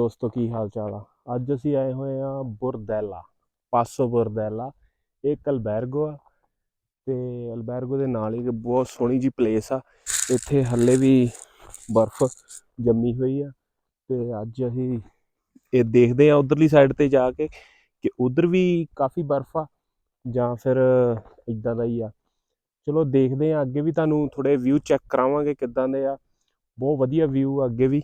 ਦੋਸਤੋ, ਕੀ ਹਾਲ ਚਾਲ ਆ? ਅੱਜ ਅਸੀਂ ਆਏ ਹੋਏ ਆ ਬੁਰਦੈਲਾ, ਪਾਸੋ ਬੁਰਦੈਲਾ। ਇਹ ਕਲਬੈਰਗੋ ਆ ਤੇ ਅਲਬੈਰਗੋ ਦੇ ਨਾਲ ਹੀ ਇੱਕ ਬਹੁਤ ਸੋਹਣੀ ਜੀ ਪਲੇਸ ਆ। ਇੱਥੇ ਹੱਲੇ ਵੀ ਬਰਫ਼ ਜੰਮੀ ਹੋਈ ਆ ਤੇ ਅੱਜ ਅਸੀਂ ਇਹ ਦੇਖਦੇ ਆ ਉਧਰਲੀ ਸਾਈਡ ਤੇ ਜਾ ਕੇ ਕਿ ਉਧਰ ਵੀ ਕਾਫੀ ਬਰਫ਼ ਆ ਜਾਂ ਫਿਰ ਇਦਾਂ ਦਾ ਹੀ ਆ। ਚਲੋ, ਦੇਖਦੇ ਆ। ਅੱਗੇ ਵੀ ਤੁਹਾਨੂੰ ਥੋੜੇ ਵਿਊ ਚੈੱਕ ਕਰਾਵਾਂਗੇ ਕਿੱਦਾਂ ਦੇ ਆ। ਬਹੁਤ ਵਧੀਆ ਵਿਊ ਆ ਅੱਗੇ ਵੀ।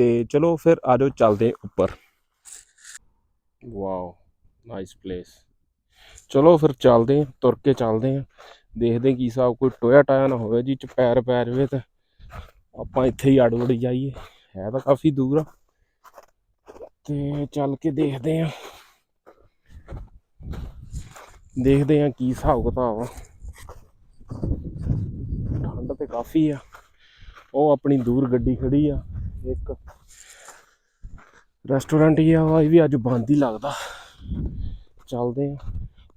ਤੇ ਚਲੋ ਫਿਰ ਆ ਜਾਓ ਚੱਲਦੇ ਉੱਪਰ। ਵਾਓ ਨਾਈਸ ਪਲੇਸ ਚਲੋ ਫਿਰ ਚੱਲਦੇ ਹਾਂ, ਤੁਰ ਕੇ ਚੱਲਦੇ ਹਾਂ। ਦੇਖਦੇ ਕੀ ਹਿਸਾਬ ਕੋਈ ਟੋਇਆ ਟਾਇਆ ਨਾ ਹੋਵੇ ਜੀ ਚ ਪੈਰ ਪੈ ਜਾਵੇ ਤਾਂ ਆਪਾਂ ਇੱਥੇ ਹੀ ਅੜ ਵੜ ਜਾਈਏ। ਹੈ ਤਾਂ ਕਾਫੀ ਦੂਰ ਆ। ਤੇ ਚੱਲ ਕੇ ਦੇਖਦੇ ਹਾਂ। ਦੇਖਦੇ ਹਾਂ ਕੀ ਹਿਸਾਬ ਕਿਤਾਬ ਆ। ਠੰਡ ਤੇ ਕਾਫੀ ਆ। ਉਹ ਆਪਣੀ ਦੂਰ ਗੱਡੀ ਖੜੀ ਆ। ਇੱਕ ਰੈਸਟੋਰੈਂਟ ਹੀ ਆ ਵਾ, ਇਹ ਵੀ ਅੱਜ ਬੰਦ ਹੀ ਲੱਗਦਾ। ਚੱਲਦੇ ਆ।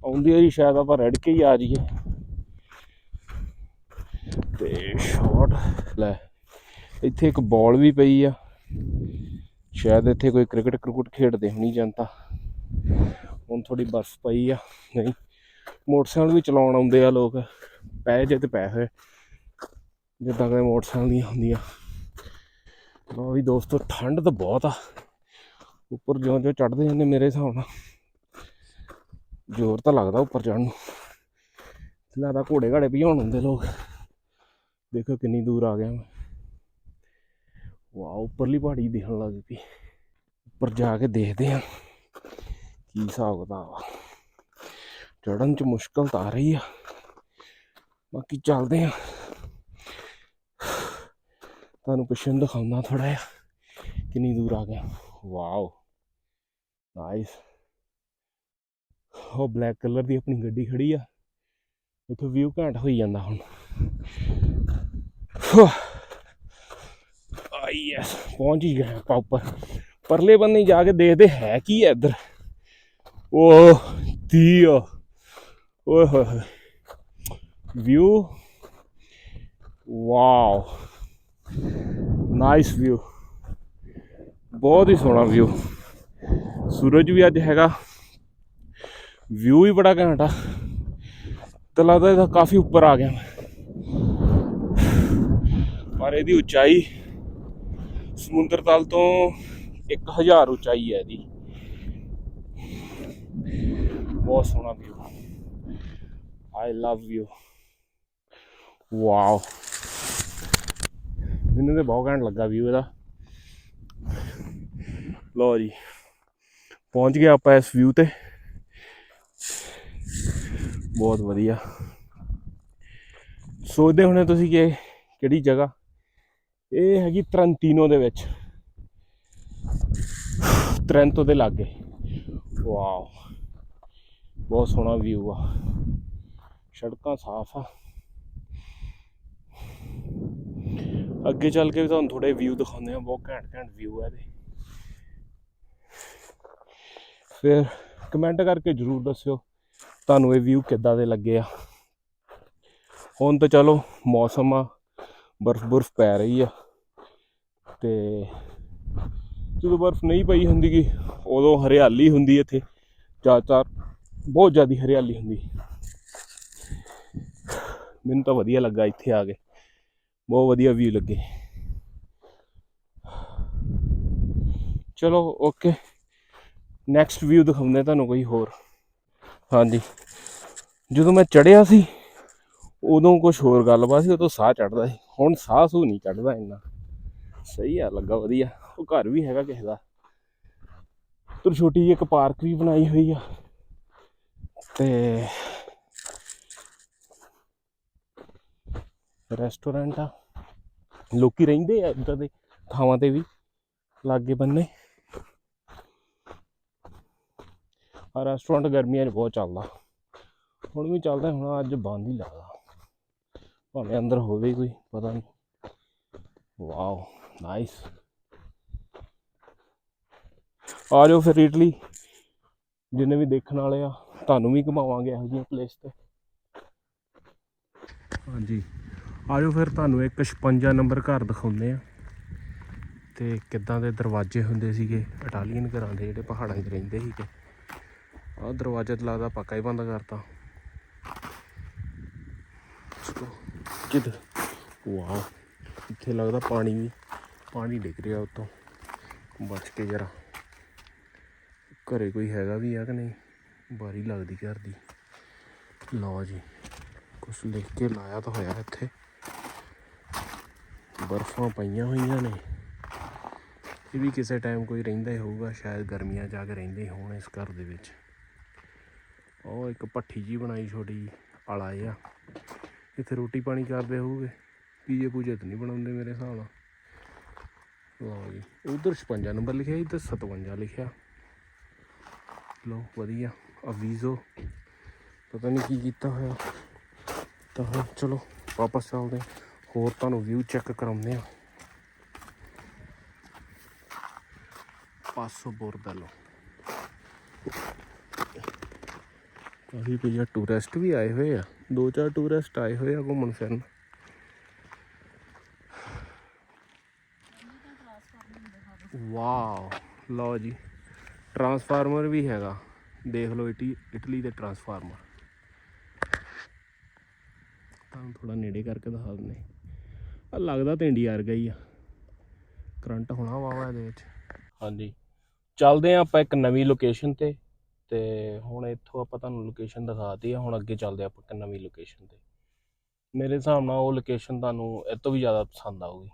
ਆਉਂਦੀ ਹੋਈ ਸ਼ਾਇਦ ਆਪਾਂ ਰੈਡ ਕੇ ਹੀ ਆ ਜਾਈਏ। ਤੇ ਸ਼ਾਟ ਲੈ, ਇੱਥੇ ਇੱਕ ਬਾਲ ਵੀ ਪਈ ਆ। ਸ਼ਾਇਦ ਇੱਥੇ ਕੋਈ ਕ੍ਰਿਕਟ ਕ੍ਰਿਕਟ ਖੇਡਦੇ ਹੋਣੀ ਜਨਤਾ। ਹੁਣ ਥੋੜੀ ਬਰਫ਼ ਪਈ ਆ, ਨਹੀਂ, ਮੋਟਰਸਾਈਕਲ ਵੀ ਚਲਾਉਣ ਆਉਂਦੇ ਆ ਲੋਕ। ਪੈ ਜੇ ਤੇ ਪੈ ਹੋਏ। ਜਿੱਦਾਂ ਕਿ ਮੋਟਰਸਾਈਕਲ ਦੀਆਂ ਹੁੰਦੀਆਂ। ਲੋ ਵੀ ਦੋਸਤੋ, ਠੰਡ ਤਾਂ ਬਹੁਤ ਆ। ਉੱਪਰ ਜਿਉਂ ਜਿਉਂ ਚੜਦੇ ਜਾਂਦੇ ਮੇਰੇ ਹਿਸਾਬ ਨਾਲ। ਜ਼ੋਰ ਤਾਂ ਲੱਗਦਾ ਉੱਪਰ ਚੜਨ ਨੂੰ। ਲੱਗਦਾ ਘੋੜੇ ਘਾੜੇ ਭਜਾਉਣ ਹੁੰਦੇ ਲੋਕ। ਦੇਖੋ ਕਿੰਨੀ ਦੂਰ ਆ ਗਿਆ ਮੈਂ। ਵਾਹ, ਉੱਪਰਲੀ ਪਹਾੜੀ ਦੇਖਣ ਲੱਗ ਪਈ। ਉੱਪਰ ਜਾ ਕੇ ਦੇਖਦੇ ਆ ਕੀ ਹਿਸਾਬ ਕਿਤਾਬ ਆ। ਚੜਨ ਚ ਮੁਸ਼ਕਲ ਤਾਂ ਆ ਰਹੀ ਆ। ਬਾਕੀ ਚੱਲਦੇ ਆ ਤੁਹਾਨੂੰ ਪਿੱਛੇ ਦਿਖਾਉਂਦਾ ਥੋੜਾ ਜਿਹਾ। ਕਿੰਨੀ ਦੂਰ ਆ ਗਿਆ। ਵਾਓ। ਨਾਈਸ ਉਹ ਬਲੈਕ ਕਲਰ ਦੀ ਆਪਣੀ ਗੱਡੀ ਖੜੀ ਆ। ਇੱਥੋਂ ਵਿਊ ਘੈਂਟ ਹੋਈ ਜਾਂਦਾ ਹੁਣ। ਆਈ ਯੈਸ ਪਹੁੰਚ ਹੀ ਗਏ ਆਪਾਂ ਉੱਪਰ। ਪਰਲੇ ਬੰਨੇ ਜਾ ਕੇ ਦੇਖਦੇ ਹੈ ਕੀ ਹੈ ਇੱਧਰ। ਓ ਦੀ ਓਏ ਹੋਏ ਵਿਊ ਵਾਓ। ਨਾਈਸ ਵਿਊ ਬਹੁਤ ਹੀ ਸੋਹਣਾ ਵਿਊ ਸੂਰਜ ਵੀ ਅੱਜ ਹੈਗਾ। ਵਿਊ ਹੀ ਬੜਾ ਘੈਂਟ ਆ। ਤੇ ਲੱਗਦਾ ਇਹਦਾ ਕਾਫੀ ਉੱਪਰ ਆ ਗਿਆ ਪਰ ਇਹਦੀ ਉਚਾਈ ਸਮੁੰਦਰ ਤਲ ਤੋਂ 1000 ਉਚਾਈ ਹੈ ਇਹਦੀ। ਬਹੁਤ ਸੋਹਣਾ view I love you wow ਮੈਨੂੰ ਤੇ ਬਹੁਤ ਘੈਂਟ ਲੱਗਾ ਵਿਊ ਇਹਦਾ। ਲੋ ਜੀ, ਪਹੁੰਚ ਗਏ ਆਪਾਂ ਇਸ ਵਿਊ ਤੇ। ਬਹੁਤ ਵਧੀਆ। ਸੋਚਦੇ ਹੋਣੇ ਤੁਸੀਂ ਕਿ ਕਿਹੜੀ ਜਗ੍ਹਾ? ਇਹ ਹੈਗੀ ਤਰੰਤੀਨੋ ਦੇ ਵਿੱਚ। ਤਰੰਤੋ ਦੇ ਲਾਗੇ। ਵਾਓ, ਬਹੁਤ ਸੋਹਣਾ ਵਿਊ ਆ। ਸੜਕਾਂ ਸਾਫ਼ ਆ। ਅੱਗੇ ਚੱਲ ਕੇ ਵੀ ਤੁਹਾਨੂੰ ਥੋੜੇ ਵਿਊ ਦਿਖਾਉਂਦੇ ਆ ਬਹੁਤ ਘੈਂਟ ਘੈਂਟ ਵਿਊ ਹੈ ਇਹਦੇ। ਫਿਰ ਕਮੈਂਟ ਕਰਕੇ ਜਰੂਰ ਦੱਸਿਓ, ਤੁਹਾਨੂੰ ਇਹ ਵਿਊ ਕਿੱਦਾਂ ਦੇ ਲੱਗੇ ਆ। ਹੁਣ ਤਾਂ ਚਲੋ ਮੌਸਮ ਆ, ਬਰਫ਼ ਬਰਫ਼ ਪੈ ਰਹੀ ਆ, ਤੇ ਜਦੋਂ ਬਰਫ਼ ਨਹੀਂ ਪਈ ਹੁੰਦੀ ਗੀ, ਉਦੋਂ ਹਰਿਆਲੀ ਹੁੰਦੀ ਇੱਥੇ, ਜ਼ਿਆਦਾਤਰ ਬਹੁਤ ਜ਼ਿਆਦਾ ਹਰਿਆਲੀ ਹੁੰਦੀ। ਮੈਨੂੰ ਤਾਂ ਵਧੀਆ ਲੱਗਾ ਇੱਥੇ ਆ ਕੇ। ਬਹੁਤ ਵਧੀਆ ਵਿਊ ਲੱਗੇ। ਚਲੋ ਓਕੇ ਨੈਕਸਟ ਵਿਊ ਦਿਖਾਉਂਦੇ ਤੁਹਾਨੂੰ ਕੋਈ ਹੋਰ। ਹਾਂਜੀ। ਜਦੋਂ ਮੈਂ ਚੜਿਆ ਸੀ, ਉਦੋਂ ਕੁਝ ਹੋਰ ਗੱਲਬਾਤ ਸੀ, ਉਦੋਂ ਸਾਹ ਚੜਦਾ ਸੀ। ਹੁਣ ਸਾਹ ਸੂ ਨਹੀਂ ਚੜਦਾ ਇੰਨਾ। ਸਹੀ ਆ, ਲੱਗਾ ਵਧੀਆ। ਉਹ ਘਰ ਵੀ ਹੈਗਾ ਕਿਸੇ ਦਾ। ਤੇ ਛੋਟੀ ਜਿਹੀ ਇੱਕ ਪਾਰਕ ਵੀ ਬਣਾਈ ਹੋਈ ਆ। ਤੇ ਰੈਸਟੋਰੈਂਟ ਆ। ਲੋਕੀ ਰਹਿੰਦੇ ਆ ਇੱਦਾਂ ਦੇ ਥਾਵਾਂ ਤੇ ਵੀ, ਲਾਗੇ ਬੰਨੇ। ਆ ਰੈਸਟੋਰੈਂਟ ਗਰਮੀਆਂ 'ਚ ਬਹੁਤ ਚੱਲਦਾ। ਹੁਣ ਵੀ ਚੱਲਦਾ, ਹੁਣ ਅੱਜ ਬੰਦ ਹੀ ਲੱਗਦਾ। ਭਾਵੇਂ ਅੰਦਰ ਹੋਵੇ ਕੋਈ, ਪਤਾ ਨਹੀਂ। ਵਾਓ ਨਾਈਸ ਆ ਜਾਓ ਫਿਰ ਇਟਲੀ। ਜਿੰਨੇ ਵੀ ਦੇਖਣ ਵਾਲੇ ਆ, ਤੁਹਾਨੂੰ ਵੀ ਘੁਮਾਵਾਂਗੇ ਇਹੋ ਜਿਹੀਆਂ ਪਲੇਸ ਤੇ। ਹਾਂਜੀ। ਆ ਜਾਓ ਫਿਰ ਤੁਹਾਨੂੰ ਇੱਕ 56 ਨੰਬਰ ਘਰ ਦਿਖਾਉਂਦੇ ਆ ਤੇ ਕਿੱਦਾਂ ਦੇ ਦਰਵਾਜ਼ੇ ਹੁੰਦੇ ਸੀਗੇ? ਇਟਾਲੀਅਨ ਘਰਾਂ ਦੇ ਜਿਹੜੇ ਪਹਾੜਾਂ 'ਚ ਰਹਿੰਦੇ ਸੀਗੇ। ਆਹ ਦਰਵਾਜ਼ਾ ਤਾਂ ਲੱਗਦਾ ਪੱਕਾ ਹੀ ਬੰਦ ਕਰਤਾ। ਚਲੋ ਵਾਓ ਇੱਥੇ ਲੱਗਦਾ ਪਾਣੀ ਵੀ, ਪਾਣੀ ਡਿੱਗ ਰਿਹਾ ਉੱਤੋਂ। ਬਚ ਕੇ ਜਰਾ। ਘਰੇ ਕੋਈ ਹੈਗਾ ਵੀ ਆ ਕਿ ਨਹੀਂ? ਬਾਰੀ ਲੱਗਦੀ ਘਰ ਦੀ। ਲਓ ਜੀ, ਕੁਛ ਲਿਖ ਕੇ ਲਾਇਆ ਤਾਂ ਹੋਇਆ ਇੱਥੇ। ਬਰਫਾਂ ਪਈਆਂ ਹੋਈਆਂ ਨੇ। ਇਹ ਵੀ ਕਿਸੇ ਟਾਈਮ ਕੋਈ ਰਹਿੰਦਾ ਹੀ ਹੋਊਗਾ, ਸ਼ਾਇਦ ਗਰਮੀਆਂ ਜਾ ਕੇ ਰਹਿੰਦੇ ਹੀ ਹੋਣ ਇਸ ਘਰ ਦੇ ਵਿੱਚ। ਉਹ ਇੱਕ ਭੱਠੀ ਜੀ ਬਣਾਈ ਛੋਟੀ ਜਿਹੀ, ਆਲਾ ਆ ਇੱਥੇ ਰੋਟੀ ਪਾਣੀ ਕਰਦੇ ਹੋਊਗੇ। ਪੀਜੇ ਪੂਜੇ ਤਾਂ ਨਹੀਂ ਬਣਾਉਂਦੇ ਮੇਰੇ ਹਿਸਾਬ ਨਾਲ। ਲਓ ਜੀ, ਉਧਰ 56 ਨੰਬਰ ਲਿਖਿਆ, ਇੱਧਰ 57 ਲਿਖਿਆ। ਲਓ, ਵਧੀਆ, ਅਵੀਜ਼ੋ। ਪਤਾ ਨਹੀਂ ਕੀ ਕੀਤਾ ਹੋਇਆ। ਤਾਂ ਚਲੋ, ਵਾਪਸ ਚੱਲਦੇ ਹਾਂ। ਹੋਰ ਤੁਹਾਨੂੰ ਵਿਊ ਚੈੱਕ ਕਰਾਉਂਦੇ ਆ ਪਾਸੋ ਬੋਰਬੈਲੋ ਕਾਫੀ ਭਈਆ ਟੂਰਿਸਟ ਵੀ ਆਏ ਹੋਏ ਆ। ਦੋ ਚਾਰ ਟੂਰਿਸਟ ਆਏ ਹੋਏ ਆ ਘੁੰਮਣ ਫਿਰਨ। ਵਾਓ ਲਓ ਜੀ। ਟਰਾਂਸਫਾਰਮਰ ਵੀ ਹੈਗਾ। ਦੇਖ ਲਓ ਇਟੀ, ਇਟਲੀ ਦੇ ਟਰਾਂਸਫਾਰਮਰ ਤੁਹਾਨੂੰ ਥੋੜਾ ਨੇੜੇ ਕਰਕੇ ਦਿਖਾ ਦਿੰਦੇ ਲੱਗਦਾ ਤਾਂ ਇੰਡੀਆ ਵਰਗਾ ਹੀ ਆ। ਕਰੰਟ ਹੋਣਾ ਵਾਵਾ ਇਹਦੇ ਵਿੱਚ। ਹਾਂਜੀ। ਚੱਲਦੇ ਆ ਆਪਾਂ ਇੱਕ ਨਵੀਂ ਲੋਕੇਸ਼ਨ ਤੇ ਤੇ ਹੁਣ ਇੱਥੋਂ ਆਪਾਂ ਤੁਹਾਨੂੰ ਲੋਕੇਸ਼ਨ ਦਿਖਾਤੀ ਆ ਹੁਣ ਅੱਗੇ ਚੱਲਦੇ ਆਪਾਂ ਇੱਕ ਨਵੀਂ ਲੋਕੇਸ਼ਨ ਤੇ। ਮੇਰੇ ਹਿਸਾਬ ਨਾਲ ਉਹ ਲੋਕੇਸ਼ਨ ਤੁਹਾਨੂੰ ਇਹ ਤੋਂ ਵੀ ਜ਼ਿਆਦਾ ਪਸੰਦ ਆਊਗੀ।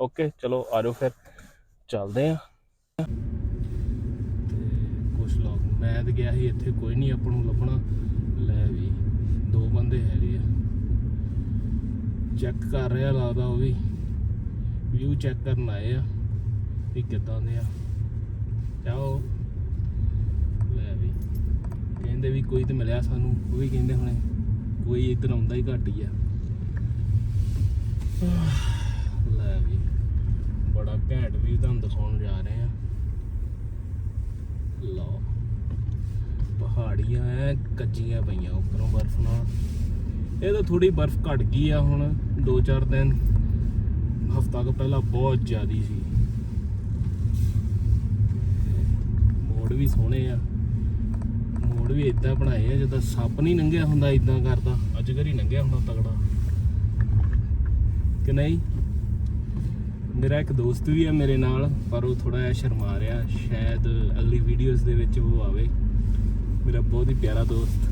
ਓਕੇ ਚਲੋ ਆ ਜਾਓ ਫਿਰ। ਚੱਲਦੇ ਆ। ਕੁਝ ਲੋਕ ਮੈਂ ਤਾਂ ਗਿਆ ਸੀ ਇੱਥੇ, ਕੋਈ ਨਹੀਂ, ਆਪਾਂ ਨੂੰ ਲੱਭਣਾ। ਲੈ ਵੀ, ਦੋ ਬੰਦੇ ਹੈਗੇ ਆ। ਚੈੱਕ ਕਰ ਰਿਹਾ, ਲੱਗਦਾ ਉਹ ਵੀ। ਵਿਊ ਚੈੱਕ ਕਰਨ ਆਏ ਆ ਵੀ ਕਿੱਦਾਂ ਦੇ ਆ। ਚਾਓ ਲੈ ਵੀ। ਕਹਿੰਦੇ ਵੀ ਕੋਈ ਤੇ ਮਿਲਿਆ ਸਾਨੂੰ, ਉਹ ਵੀ ਕਹਿੰਦੇ ਹੁਣੇ, ਕੋਈ ਇੱਧਰ ਆਉਂਦਾ ਹੀ ਘੱਟ ਹੀ ਆ। ਘੈਂਟ ਵੀ ਤੁਹਾਨੂੰ ਦਿਖਾਉਣ ਜਾ ਰਹੇ ਆ। ਲਓ। ਪਹਾੜੀਆਂ ਐ, ਕੱਚੀਆਂ ਪਈਆਂ ਉੱਪਰੋਂ ਬਰਫ਼ ਨਾਲ। ਇਹ ਤਾਂ ਥੋੜੀ ਬਰਫ਼ ਘਟ ਗਈ ਆ ਹੁਣ। 2-4 ਦਿਨ, ਹਫਤਾ ਕੁ ਪਹਿਲਾਂ ਬਹੁਤ ਜ਼ਿਆਦੀ ਸੀ। ਮੋੜ ਵੀ ਸੋਹਣੇ ਆ। ਮੋੜ ਵੀ ਇਦਾਂ ਬਣਾਏ ਆ, ਜਿੱਦਾਂ ਸੱਪ ਨਹੀਂ ਲੰਘਿਆ ਹੁੰਦਾ ਇਦਾਂ ਕਰਦਾ, ਅਜਗਰ ਹੀ ਲੰਘਿਆ ਹੁੰਦਾ ਤਗੜਾ। ਕਿ ਨਹੀਂ? ਮੇਰਾ ਇੱਕ ਦੋਸਤ ਵੀ ਆ ਮੇਰੇ ਨਾਲ, ਪਰ ਉਹ ਥੋੜਾ ਜਿਹਾ ਸ਼ਰਮਾ ਰਿਹਾ। ਸ਼ਾਇਦ ਅਗਲੀ ਵੀਡੀਓਜ਼ ਦੇ ਵਿੱਚ ਉਹ ਆਵੇ। ਮੇਰਾ ਬਹੁਤ ਹੀ ਪਿਆਰਾ ਦੋਸਤ।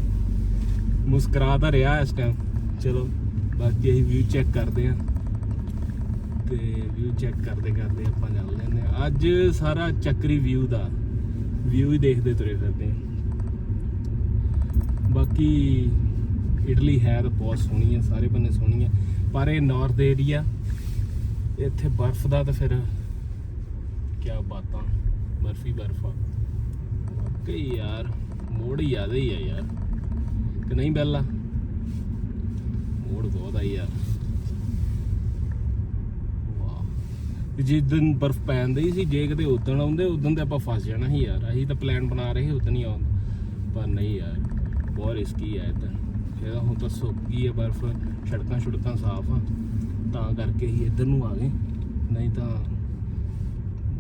ਮੁਸਕਰਾ ਤਾਂ ਰਿਹਾ ਇਸ ਟਾਈਮ ਚਲੋ। ਬਾਕੀ ਅਸੀਂ ਵਿਊ ਚੈੱਕ ਕਰਦੇ ਹਾਂ। ਤੇ ਵਿਊ ਚੈੱਕ ਕਰਦੇ ਕਰਦੇ ਆਪਾਂ ਚੱਲ ਜਾਂਦੇ ਹਾਂ। ਅੱਜ ਸਾਰਾ ਚੱਕਰੀ ਵਿਊ ਦਾ। ਵਿਊ ਹੀ ਦੇਖਦੇ ਤੁਰੇ ਫਿਰਦੇ ਹਾਂ। ਬਾਕੀ ਇਟਲੀ ਹੈ ਤਾਂ ਬਹੁਤ ਸੋਹਣੀ ਹੈ, ਸਾਰੇ ਬੰਨੇ ਸੋਹਣੀ ਹੈ। ਪਰ ਇਹ ਨਾਰਥ ਏਰੀਆ ਇੱਥੇ ਬਰਫ਼ ਦਾ ਤਾਂ ਫਿਰ ਕੀ ਬਾਤਾਂ। ਬਰਫੀ ਬਰਫਾ ਕਈ ਯਾਰ, ਮੋੜ ਹੀ ਜ਼ਿਆਦਾ ਹੀ ਆ ਯਾਰ। ਕਿ ਨਹੀਂ ਬੈਲਾ? ਮੋੜ ਬਹੁਤ ਆ ਯਾਰ। ਵਾਹ। ਤੇ ਜਿਸ ਦਿਨ ਬਰਫ਼ ਪੈਂਦੀ ਸੀ, ਜੇ ਕਿਤੇ ਉਦਣ ਆਉਂਦੇ, ਉਦਣ ਤੇ ਆਪਾਂ ਫਸ ਜਾਣਾ ਸੀ ਯਾਰ। ਅਸੀਂ ਤਾਂ ਪਲਾਨ ਬਣਾ ਰਹੇ ਸੀ, ਉਦਣ ਹੀ ਆਉਂਦਾ ਪਰ ਨਹੀਂ ਯਾਰ, ਬਹੁਤ ਰਿਸਕੀ ਆ ਇਦਾਂ। ਫਿਰ ਹੁਣ ਤਾਂ ਸੁੱਕ ਗਈ ਹੈ ਬਰਫ਼, ਸੜਕਾਂ ਸੜਕਾਂ ਸਾਫ਼ ਆ। ਤਾਂ ਕਰਕੇ ਹੀ ਇੱਧਰ ਨੂੰ ਆ ਗਏ। ਨਹੀਂ ਤਾਂ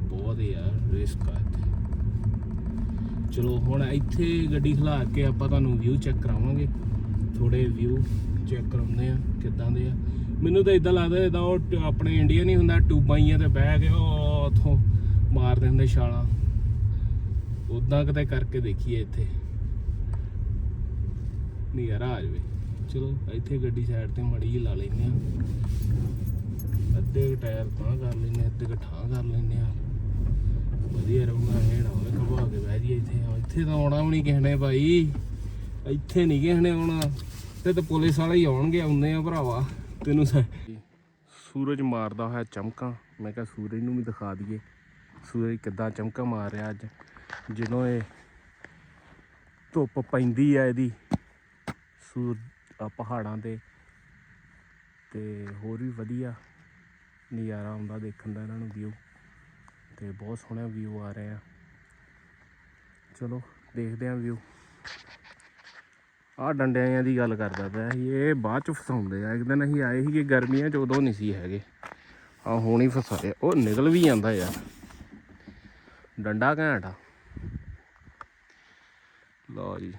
ਬਹੁਤ ਯਾਰ ਰਿਸਕ ਆ ਇੱਥੇ। ਚਲੋ ਹੁਣ ਇੱਥੇ ਗੱਡੀ ਖਲਾ ਕੇ ਆਪਾਂ ਤੁਹਾਨੂੰ ਵਿਊ ਚੈੱਕ ਕਰਾਵਾਂਗੇ। ਥੋੜੇ ਵਿਊ ਚੈੱਕ ਕਰਾਉਂਦੇ ਆ, ਕਿੱਦਾਂ ਦੇ ਆ। ਮੈਨੂੰ ਤਾਂ ਇਦਾਂ ਲੱਗਦਾ ਜਿੱਦਾਂ ਉਹ ਆਪਣੇ ਇੰਡੀਆ ਨਹੀਂ ਹੁੰਦਾ, ਟੂਬਾਂ ਹੀ ਆ ਤੇ ਬਹਿ ਕੇ ਉਹ ਉਥੋਂ ਮਾਰ ਦਿੰਦੇ ਛਾਲਾਂ। ਉਦਾਂ ਕਿਤੇ ਕਰਕੇ ਦੇਖੀਏ ਇੱਥੇ। ਨਜ਼ਾਰਾ ਆ ਜਾਵੇ। ਚਲੋ, ਇੱਥੇ ਗੱਡੀ ਸਾਈਡ ਤੇ ਮੜੀ ਜਿਹੀ ਲਾ ਲੈਂਦੇ ਆ। ਅੱਧੇ ਟਾਇਰ ਤਾਂ ਕਰ ਲੈਂਦੇ ਅੱਧੇ ਕੁ ਕਰ ਲੈਂਦੇ ਆ। ਵਧੀਆ ਰਹੂਗਾ, ਇਹ ਹੋਵੇ ਘਬਾ ਕੇ ਬਹਿ ਜਾਈਏ ਇੱਥੇ। ਇੱਥੇ ਤਾਂ ਆਉਣਾ ਵੀ ਨਹੀਂ ਕਿਸੇ ਨੇ ਭਾਈ। ਇੱਥੇ ਨਹੀਂ ਕਿਸੇ ਨੇ ਆਉਣਾ। ਤੇ ਤਾਂ ਪੁਲਿਸ ਵਾਲੇ ਹੀ ਆਉਣਗੇ, ਆਉਂਦੇ ਆ ਭਰਾਵਾ। ਤੈਨੂੰ ਸੂਰਜ ਮਾਰਦਾ ਹੋਇਆ ਚਮਕਾਂ। ਮੈਂ ਕਿਹਾ, ਸੂਰਜ ਨੂੰ ਵੀ ਦਿਖਾ ਦਈਏ। ਸੂਰਜ ਕਿੱਦਾਂ ਚਮਕਾਂ ਮਾਰ ਰਿਹਾ ਅੱਜ। ਜਦੋਂ ਇਹ ਧੁੱਪ ਪੈਂਦੀ ਆ ਇਹਦੀ, ਸੂਰ ਪਹਾੜਾਂ ਤੇ ਤੇ ਹੋਰ ਵੀ ਵਧੀਆ ਨਜ਼ਾਰਾ ਆਉਂਦਾ ਦੇਖਣ ਦਾ ਇਹਨਾਂ ਨੂੰ ਵਿਊ ਤੇ ਬਹੁਤ ਸੋਹਣਾ ਵਿਊ ਆ ਰਿਹਾ। ਚਲੋ, ਦੇਖਦੇ ਆਂ ਵਿਊ ਆਹ ਡੰਡਿਆਂ ਦੀ ਗੱਲ ਕਰਦਾ ਪਿਆ ਸੀ, ਇਹ ਬਾਅਦ ਚ ਫਸਾਉਂਦੇ ਆ। ਇੱਕ ਦਿਨ ਅਸੀਂ ਆਏ ਸੀਗੇ ਗਰਮੀਆਂ ਚ, ਉਦੋਂ ਨਹੀਂ ਸੀ ਹੈਗੇ। ਆ ਹੁਣ ਹੀ ਫਸਾਏ ਉਹ ਨਿਕਲ ਵੀ ਜਾਂਦਾ ਯਾਰ। ਡੰਡਾ ਘੈਂਟ ਆ। ਲਓ ਜੀ।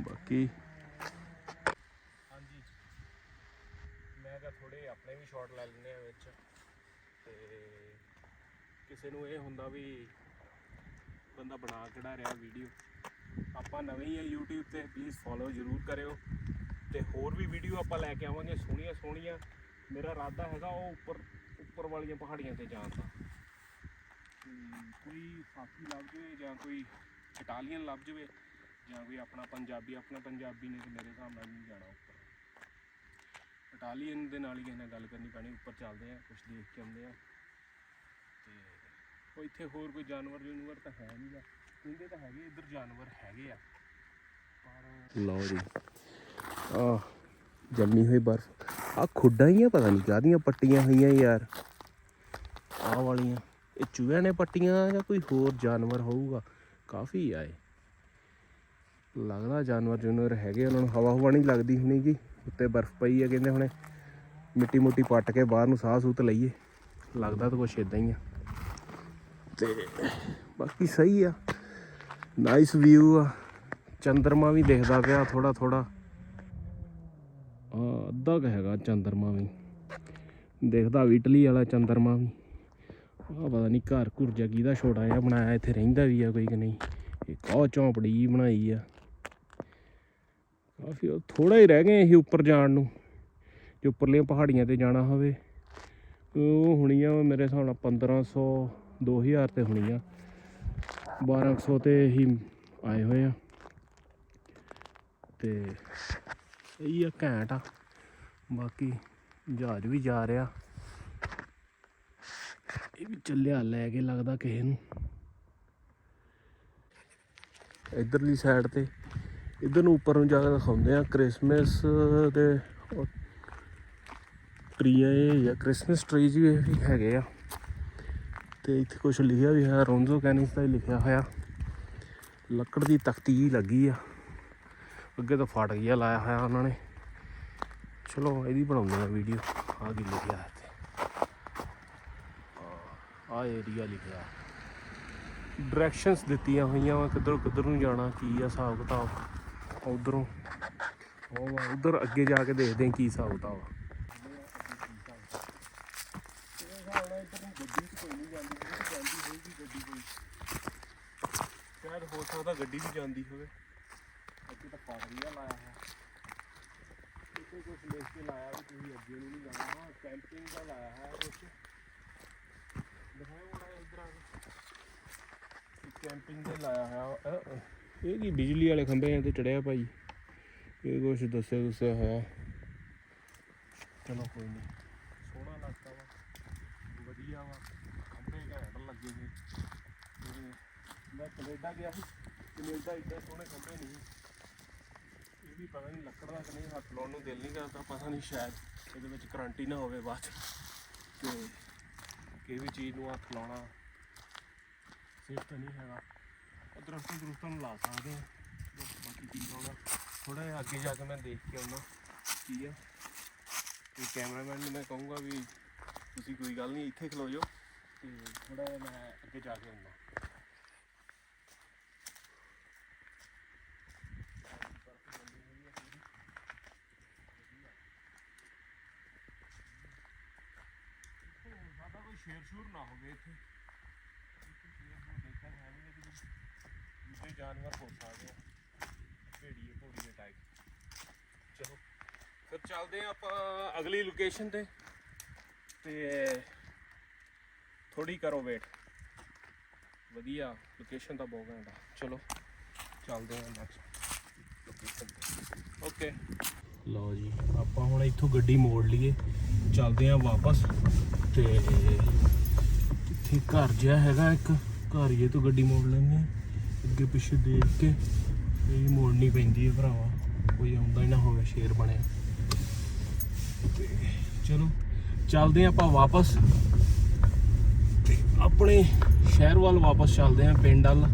ਬਾਕੀ ਹਾਂਜੀ। ਮੈਂ ਤਾਂ ਥੋੜੇ ਆਪਣੇ ਵੀ ਸ਼ਾਟ ਲੈ ਲੈਂਦੇ ਆ ਵਿੱਚ। ਤੇ ਕਿਸੇ ਨੂੰ ਇਹ ਹੁੰਦਾ ਵੀ ਬੰਦਾ ਬਣਾ ਕਿਹੜਾ ਰਿਹਾ ਵੀਡੀਓ ਆਪਾਂ ਨਵੇਂ ਹੀ ਆ YouTube ਤੇ ਪਲੀਜ਼ ਫੋਲੋ ਜ਼ਰੂਰ ਕਰਿਓ। ਤੇ ਹੋਰ ਵੀ ਵੀਡੀਓ ਆਪਾਂ ਲੈ ਕੇ ਆਵਾਂਗੇ, ਸੋਹਣੀਆਂ ਸੋਹਣੀਆਂ। ਮੇਰਾ ਇਰਾਦਾ ਹੈਗਾ ਉਹ ਉੱਪਰ ਉੱਪਰ ਵਾਲੀਆਂ ਪਹਾੜੀਆਂ ਤੇ ਜਾਣ ਦਾ। ਕੋਈ ਸਾਥੀ ਲੱਭ ਜਾਵੇ ਜਾਂ ਕੋਈ ਇਟਾਲੀਅਨ ਲੱਭ ਜਾਵੇ ਜਾਂ ਕੋਈ ਆਪਣਾ ਪੰਜਾਬੀ ਆਪਣਾ ਪੰਜਾਬੀ ਨੇ ਤੇ ਮੇਰੇ ਹਿਸਾਬ ਨਾਲ ਨਹੀਂ ਜਾਣਾ ਉੱਪਰ। ਇਟਾਲੀਅਨ ਦੇ ਨਾਲ ਹੀ ਕਿਸੇ ਨਾਲ ਗੱਲ ਕਰਨੀ ਪੈਣੀ, ਉੱਪਰ ਚੱਲਦੇ ਆ ਕੁਝ ਦੇਖ ਕੇ ਆਉਂਦੇ ਆ। ਤੇ ਉਹ ਇੱਥੇ ਹੋਰ ਕੋਈ ਜਾਨਵਰ ਜੂਨਵਰ ਤਾਂ ਹੈ ਨਹੀਂਗਾ ਕਹਿੰਦੇ ਤਾਂ ਹੈਗੇ, ਇੱਧਰ ਜਾਨਵਰ ਹੈਗੇ ਆ। ਪਰ ਲਓ ਜੀ। ਆ ਜੰਮੀ ਹੋਈ ਬਰਫ਼। ਆ ਖੁੱਡਾਂ ਹੀ ਆ, ਪਤਾ ਨਹੀਂ ਕਾਹਦੀਆਂ ਪੱਟੀਆਂ ਹੋਈਆਂ ਯਾਰ। ਆਹ ਵਾਲੀਆਂ। ਇਹ ਚੂਹਿਆਂ ਨੇ ਪੱਟੀਆਂ ਜਾਂ ਕੋਈ ਹੋਰ ਜਾਨਵਰ ਹੋਊਗਾ? ਕਾਫੀ ਆਏ ਲੱਗਦਾ ਜਾਨਵਰ ਜੂਨਵਰ ਹੈਗੇ, ਉਹਨਾਂ ਨੂੰ ਹਵਾ ਹਵਾ ਨਹੀਂ ਲੱਗਦੀ ਹੁਣੀ ਜੀ ਉੱਤੇ ਬਰਫ਼ ਪਈ ਆ, ਕਹਿੰਦੇ ਹੁਣੇ। ਮਿੱਟੀ ਮੋਟੀ ਪੱਟ ਕੇ ਬਾਹਰ ਨੂੰ ਸਾਹ ਸੂਤ ਲਈਏ। ਲੱਗਦਾ ਤਾਂ ਕੁਛ ਇਦਾਂ ਹੀ ਆ। ਤੇ ਬਾਕੀ ਸਹੀ ਆ। ਨਾਈਸ ਵਿਊ ਆ। ਚੰਦਰਮਾ ਵੀ ਦਿਖਦਾ ਪਿਆ ਥੋੜਾ ਥੋੜਾ ਆ ਅੱਧਾ ਕੁ ਹੈਗਾ ਚੰਦਰਮਾ ਵੀ। ਦਿਖਦਾ ਵੀ ਇਟਲੀ ਵਾਲਾ ਚੰਦਰਮਾ ਵੀ। ਆ ਪਤਾ ਨਹੀਂ ਘਰ ਘੁਰ ਜਗੀ ਦਾ ਛੋਟਾ ਜਿਹਾ ਬਣਾਇਆ, ਇੱਥੇ ਰਹਿੰਦਾ ਵੀ ਆ ਕੋਈ ਕਿ ਨਹੀਂ। ਇੱਕ ਉਹ ਝੌਂਪੜੀ ਜਿਹੀ ਬਣਾਈ ਆ। ਕਾਫੀ ਥੋੜਾ ਹੀ ਰਹਿ ਗਏ ਅਸੀਂ ਉੱਪਰ ਜਾਣ ਨੂੰ। ਜੇ ਉੱਪਰਲੀਆਂ ਪਹਾੜੀਆਂ ਤੇ ਜਾਣਾ ਹੋਵੇ। ਉਹ ਹੋਣੀਆਂ ਵਾ ਮੇਰੇ ਹਿਸਾਬ ਨਾਲ 1500 2000 ਤੇ ਹੋਣੀਆਂ। 1200 ਤੇ ਹੀ ਆਏ ਹੋਏ ਆ। ਤੇ ਇਹ ਆ ਘੈਂਟ ਆ। ਬਾਕੀ ਜਹਾਜ਼ ਵੀ ਜਾ ਰਿਹਾ। ਇਹ ਵੀ ਚੱਲਿਆ ਲੈ ਕੇ ਲੱਗਦਾ ਕਿਸੇ ਨੂੰ। ਇਧਰਲੀ ਸਾਈਡ ਤੇ ਇਧਰ ਨੂੰ ਉੱਪਰ ਨੂੰ ਜਾ ਕੇ ਦਿਖਾਉਂਦੇ ਆ। ਕ੍ਰਿਸਮਸ ਦੇ ਉਹ ਟਰੀ ਆ ਇਹ ਜਾਂ ਕ੍ਰਿਸਮਸ ਟਰੀਜ਼ ਵੀ ਇਹ ਹੈਗੇ ਆ। ਤੇ ਇੱਥੇ ਕੁਝ ਲਿਖਿਆ ਵੀ ਹੈ ਰੋਂਜ਼ੋ ਕੈਨਿਸ ਦਾ ਹੀ ਲਿਖਿਆ ਹੋਇਆ। ਲੱਕੜ ਦੀ ਤਖਤੀ ਜਿਹੀ ਲੱਗੀ ਆ। ਅੱਗੇ ਤਾਂ ਫਟ ਗਿਆ ਲਾਇਆ ਹੋਇਆ ਉਹਨਾਂ ਨੇ। ਚਲੋ, ਇਹਦੀ ਬਣਾਉਂਦੇ ਆ ਵੀਡੀਓ ਆ ਕੀ ਲਿਖਿਆ ਹੈ ਆ ਏਰੀਆ ਲਿਖਿਆ। ਡਾਇਰੈਕਸ਼ਨਸ ਦਿੱਤੀਆਂ ਹੋਈਆਂ ਵਾ, ਕਿੱਧਰ ਕਿੱਧਰ ਨੂੰ ਜਾਣਾ, ਕੀ ਆ ਹਿਸਾਬ ਕਿਤਾਬ ਉਧਰੋਂ। ਉਹ ਉਧਰ ਅੱਗੇ ਜਾ ਕੇ ਦੇਖਦੇ ਆ ਕੀ ਹਿਸਾਬ ਕਿਤਾਬ ਆ। ਸ਼ਾਇਦ ਹੋ ਸਕਦਾ ਗੱਡੀ ਵੀ ਜਾਂਦੀ ਹੋਵੇ। ਅੱਗੇ ਤਾਂ ਪਾਟਰੀਆ ਲਾਇਆ ਹੈ ਇੱਥੇ ਕੁਝ ਲਿਖ ਕੇ ਲਾਇਆ ਵੀ ਤੁਸੀਂ ਅੱਗੇ ਨੂੰ ਨਹੀਂ ਜਾਣਾ ਹਾਂ ਕੈਂਪਿੰਗ ਦਾ ਲਾਇਆ ਹੈ ਕੁਝ ਦਿਖਾਓ ਬੜਾ ਇਧਰ ਆ ਕੇ। ਕੈਂਪਿੰਗ ਦੇ ਲਾਇਆ ਹੈ ਅ, ਅ, ਇਹ ਕੀ ਬਿਜਲੀ ਵਾਲੇ ਖੰਭੇ ਤੇ ਚੜਿਆ ਭਾਈ। ਇਹ ਕੁਝ ਦੱਸਿਆ ਦੱਸਿਆ ਹੋਇਆ। ਚਲੋ ਕੋਈ ਨਹੀਂ ਸੋਹਣਾ ਲੱਗਦਾ ਵਾ। ਵਧੀਆ ਵਾ। ਖੰਭੇ ਘੈਂਟ ਲੱਗੇ ਨੇ। ਤੇ ਮੈਂ ਕੈਨੇਡਾ ਗਿਆ ਸੀ। ਕੈਨੇਡਾ ਇੱਡਾ ਸੋਹਣੇ ਖੰਭੇ ਨਹੀਂ ਇਹ ਵੀ ਪਤਾ ਨਹੀਂ ਲੱਕੜ ਦਾ ਕਿ ਨਹੀਂ, ਹੱਥ ਲਾਉਣ ਨੂੰ ਦਿਲ ਨਹੀਂ ਕਰਦਾ ਪਤਾ ਨਹੀਂ ਸ਼ਾਇਦ ਇਹਦੇ ਵਿੱਚ ਕਰੰਟ ਹੀ ਨਾ ਹੋਵੇ ਬਾਅਦ 'ਚ। ਤੇ ਕਿਸੇ ਵੀ ਚੀਜ਼ ਨੂੰ ਹੱਥ ਲਾਉਣਾ ਸੇਫ ਤਾਂ ਨਹੀਂ ਹੈਗਾ। ਉਹ ਦਰਖਤਾਂ ਦਰਖਤਾਂ ਨੂੰ ਲਾ ਸਕਦੇ ਆ। ਬਾਕੀ ਕੀ ਲਾਉਣਾ? ਥੋੜਾ ਜਿਹਾ ਅੱਗੇ ਜਾ ਕੇ ਮੈਂ ਦੇਖ ਕੇ ਆਉਣਾ ਕੀ ਆ। ਤੇ ਕੈਮਰਾਮੈਨ ਨੂੰ ਮੈਂ ਕਹੂੰਗਾ ਵੀ ਤੁਸੀਂ ਕੋਈ ਗੱਲ ਨਹੀਂ ਇੱਥੇ ਖਲੋ ਜਾਓ। ਤੇ ਥੋੜਾ ਜਿਹਾ ਮੈਂ ਅੱਗੇ ਜਾ ਕੇ ਆਉਣਾ ਸਾਡਾ ਕੋਈ ਸ਼ੇਰ ਸ਼ੂਰ ਨਾ ਹੋਵੇ ਇੱਥੇ। ਇੱਥੇ ਸ਼ੇਰ ਨੂੰ ਦੇਖਿਆ ਹੈ ਨਹੀਂ ਲੇਕਿਨ ਦੂਜੇ ਜਾਨਵਰ ਹੋ ਸਕਦੇ ਆ। ਭੇੜੀਏ ਭੋੜੀਏ ਟਾਈਪ ਚਲੋ ਫਿਰ ਚੱਲਦੇ ਆ ਆਪਾਂ ਅਗਲੀ ਲੋਕੇਸ਼ਨ ਤੇ। ਤੇ ਥੋੜੀ ਕਰੋ ਵੇਟ ਵਧੀਆ ਲੋਕੇਸ਼ਨ ਤਾਂ ਬਹੁਤ ਘੈਂਟ ਆ। ਚਲੋ, ਚੱਲਦੇ ਹਾਂ ਨੈਕਸਟ ਲੋਕੇਸ਼ਨ ਤੇ। ਓਕੇ ਲਓ ਜੀ, ਆਪਾਂ ਹੁਣ ਇੱਥੋਂ ਗੱਡੀ ਮੋੜ ਲਈਏ। ਚੱਲਦੇ ਹਾਂ ਵਾਪਸ। ਤੇ ਇੱਥੇ ਘਰ ਜਿਹਾ ਹੈਗਾ ਇੱਕ। ਘਰ ਹੀ ਤੋਂ ਗੱਡੀ ਮੋੜ ਲੈਂਦੇ ਆ ਅੱਗੇ ਪਿੱਛੇ ਦੇਖ ਕੇ ਇਹ ਮੋੜਨੀ ਪੈਂਦੀ ਹੈ ਭਰਾਵਾ। ਕੋਈ ਆਉਂਦਾ ਹੀ ਨਾ ਹੋਵੇ, ਸ਼ੇਰ ਬਣਿਆ। ਤੇ ਚਲੋ। ਚੱਲਦੇ ਆ ਆਪਾਂ ਵਾਪਸ। ਤੇ ਆਪਣੇ ਸ਼ਹਿਰ ਵੱਲ ਵਾਪਸ ਚੱਲਦੇ ਆ ਪਿੰਡ ਵੱਲ।